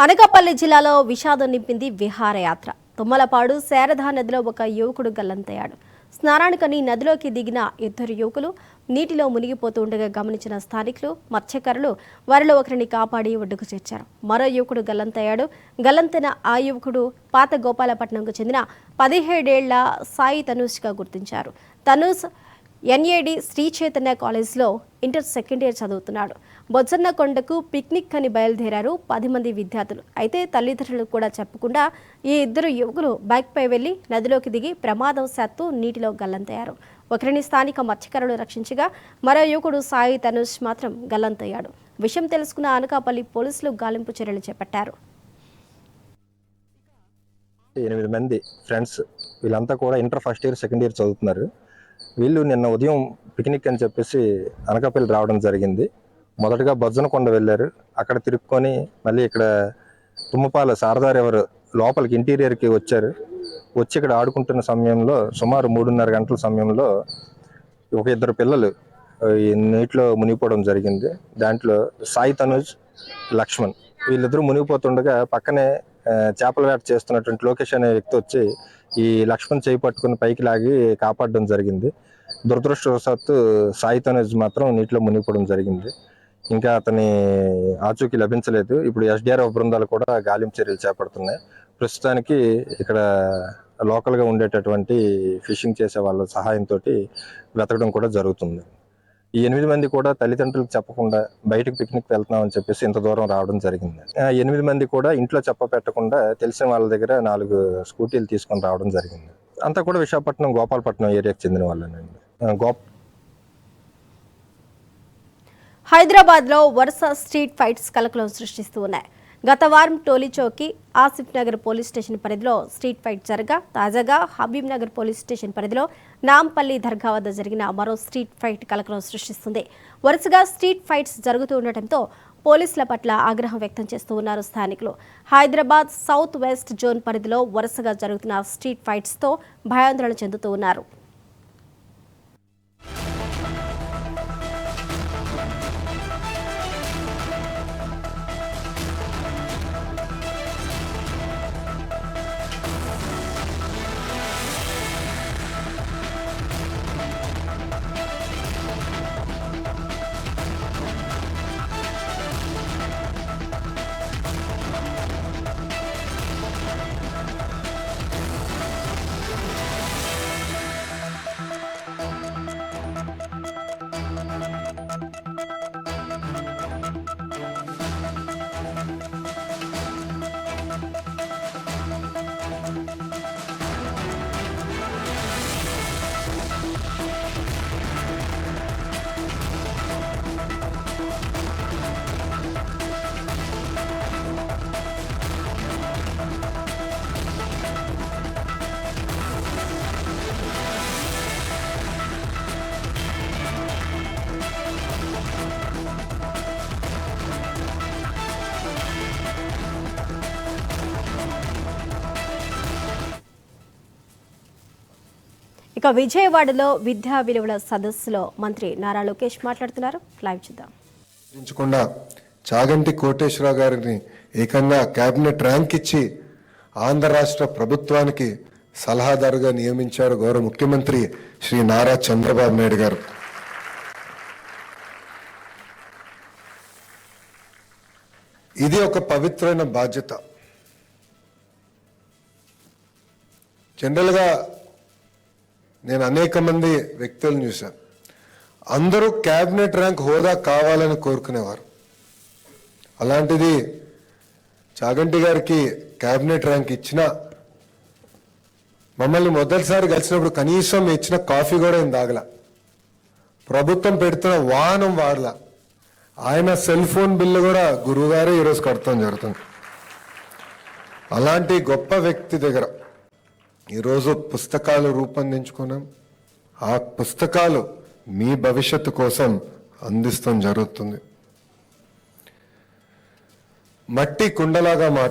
అనకాపల్లి జిల్లాలో విషాదం నింపింది విహారయాత్ర. తుమ్మలపాడు శారదా నదిలో ఒక యువకుడు గల్లంతయ్యాడు. స్నానానికని నదిలోకి దిగిన ఇద్దరు యువకులు నీటిలో మునిగిపోతూ ఉండగా గమనించిన స్థానికులు మత్స్యకారులు వారిలో ఒకరిని కాపాడి ఒడ్డుకు చేర్చారు. మరో యువకుడు గల్లంతయ్యాడు. గల్లంతైన ఆ యువకుడు పాత గోపాలపట్నంకు చెందిన పదిహేడేళ్ళ సాయి తనూష్గా గుర్తించారు. తనూష్ ఎన్ఏడి శ్రీ చైతన్య కాలేజ్లో ఇంటర్ సెకండ్ ఇయర్ చదువుతున్నాడు. బొజ్జన్న కొండకు పిక్నిక్ అని బయలుదేరారు పది మంది విద్యార్థులు. అయితే తల్లిదండ్రులు కూడా చెప్పకుండా ఈ ఇద్దరు యువకులు బైక్పై వెళ్ళి నదిలోకి దిగి ప్రమాదవశాత్తు నీటిలో గల్లంతయ్యారు. ఒకరిని స్థానిక మత్స్యకారులు రక్షించగా మరో యువకుడు సాయి తనుష్ మాత్రం గల్లంతయ్యాడు. విషయం తెలుసుకున్న అనకాపల్లి పోలీసులు గాలింపు చర్యలు చేపట్టారు. ఎనిమిది మంది ఫ్రెండ్స్ వీళ్ళంతా కూడా inter first year second year చదువుతున్నారు. వీళ్ళు నిన్న ఉదయం పిక్నిక్ అని చెప్పేసి అనకాపల్లి రావడం జరిగింది. మొదటగా బొజ్జనకొండ వెళ్ళారు. అక్కడ తిరుక్కొని మళ్ళీ ఇక్కడ తుమ్మపాల శారదా రివర్ లోపలికి ఇంటీరియర్కి వచ్చారు. వచ్చి ఇక్కడ ఆడుకుంటున్న సమయంలో సుమారు మూడున్నర గంటల సమయంలో ఒక ఇద్దరు పిల్లలు నీటిలో మునిగిపోవడం జరిగింది. దాంట్లో సాయి తనుజ్ లక్ష్మణ్ వీళ్ళిద్దరూ మునిగిపోతుండగా పక్కనే చేపల వేట చేస్తున్నటువంటి లోకేష్ అనే వ్యక్తి వచ్చి ఈ లక్ష్మణ్ చేయి పట్టుకుని పైకి లాగి కాపాడడం జరిగింది. దురదృష్టవశాత్తు సాయి తనుజ్ మాత్రం నీటిలో మునిగిపోవడం జరిగింది. ఇంకా అతని ఆచూకీ లభించలేదు. ఇప్పుడు ఎస్డిఆర్ఎఫ్ బృందాలు కూడా గాలింపు చర్యలు చేపడుతున్నాయి. ప్రస్తుతానికి ఇక్కడ లోకల్గా ఉండేటటువంటి ఫిషింగ్ చేసే వాళ్ళ సహాయంతో వెతకడం కూడా జరుగుతుంది. ఈ ఎనిమిది మంది కూడా తల్లిదండ్రులకు చెప్పకుండా బయటకు పిక్నిక్ వెళ్తున్నామని చెప్పేసి ఇంత దూరం రావడం జరిగింది. ఎనిమిది మంది కూడా ఇంట్లో చెప్ప పెట్టకుండా తెలిసిన వాళ్ళ దగ్గర నాలుగు స్కూటీలు తీసుకొని రావడం జరిగింది. అంతా కూడా విశాఖపట్నం గోపాలపట్నం ఏరియాకు చెందిన వాళ్ళనండి. గోప హైదరాబాద్లో వరుస స్ట్రీట్ ఫైట్స్ కలకలం సృష్టిస్తూ ఉన్నాయి. గత వారం టోలీచౌకి ఆసిఫ్ నగర్ పోలీస్ స్టేషన్ పరిధిలో స్ట్రీట్ ఫైట్ జరగా. తాజాగా హబీబ్ నగర్ పోలీస్ స్టేషన్ పరిధిలో నాంపల్లి దర్గా వద్ద జరిగిన మరో స్ట్రీట్ ఫైట్ కలకలం సృష్టిస్తుంది. వరుసగా స్ట్రీట్ ఫైట్స్ జరుగుతూ ఉండటంతో పోలీసుల పట్ల ఆగ్రహం వ్యక్తం చేస్తూ ఉన్నారు స్థానికులు. హైదరాబాద్ సౌత్ వెస్ట్ జోన్ పరిధిలో వరుసగా జరుగుతున్న స్ట్రీట్ ఫైట్స్తో భయాందోళన చెందుతూ ఉన్నారు. ఇక విజయవాడలో విద్యా విలువల సదస్సులో మంత్రి నారా లోకేష్ మాట్లాడుతున్నారు. లైవ్ చూద్దాం. చాగంటి కోటేశ్వరరావు గారిని ఏకంగా కేబినెట్ ర్యాంక్ ఇచ్చి ఆంధ్ర రాష్ట్ర ప్రభుత్వానికి సలహాదారుగా నియమించారు గౌరవ ముఖ్యమంత్రి శ్రీ నారా చంద్రబాబు నాయుడు గారు. ఇది ఒక పవిత్రమైన బాధ్యత. జనరల్గా నేను అనేక మంది వ్యక్తులను చూశాను అందరూ క్యాబినెట్ ర్యాంక్ హోదా కావాలని కోరుకునేవారు. అలాంటిది చాగంటి గారికి క్యాబినెట్ ర్యాంక్ ఇచ్చిన మమ్మల్ని మొదటిసారి కలిసినప్పుడు కనీసం ఇచ్చిన కాఫీ కూడా ఏం తాగల. ప్రభుత్వం పెడుతున్న వాహనం వాడల. ఆయన సెల్ ఫోన్ బిల్లు కూడా గురువుగారే ఈరోజు కడతాం జరుగుతుంది. అలాంటి గొప్ప వ్యక్తి దగ్గర ఈరోజు పుస్తకాలు రూపొందించుకున్నాం ఆ పుస్తకాలు మీ భవిష్యత్తు కోసం అందిస్తాం జరుగుతుంది. మట్టి కుండలాగా మా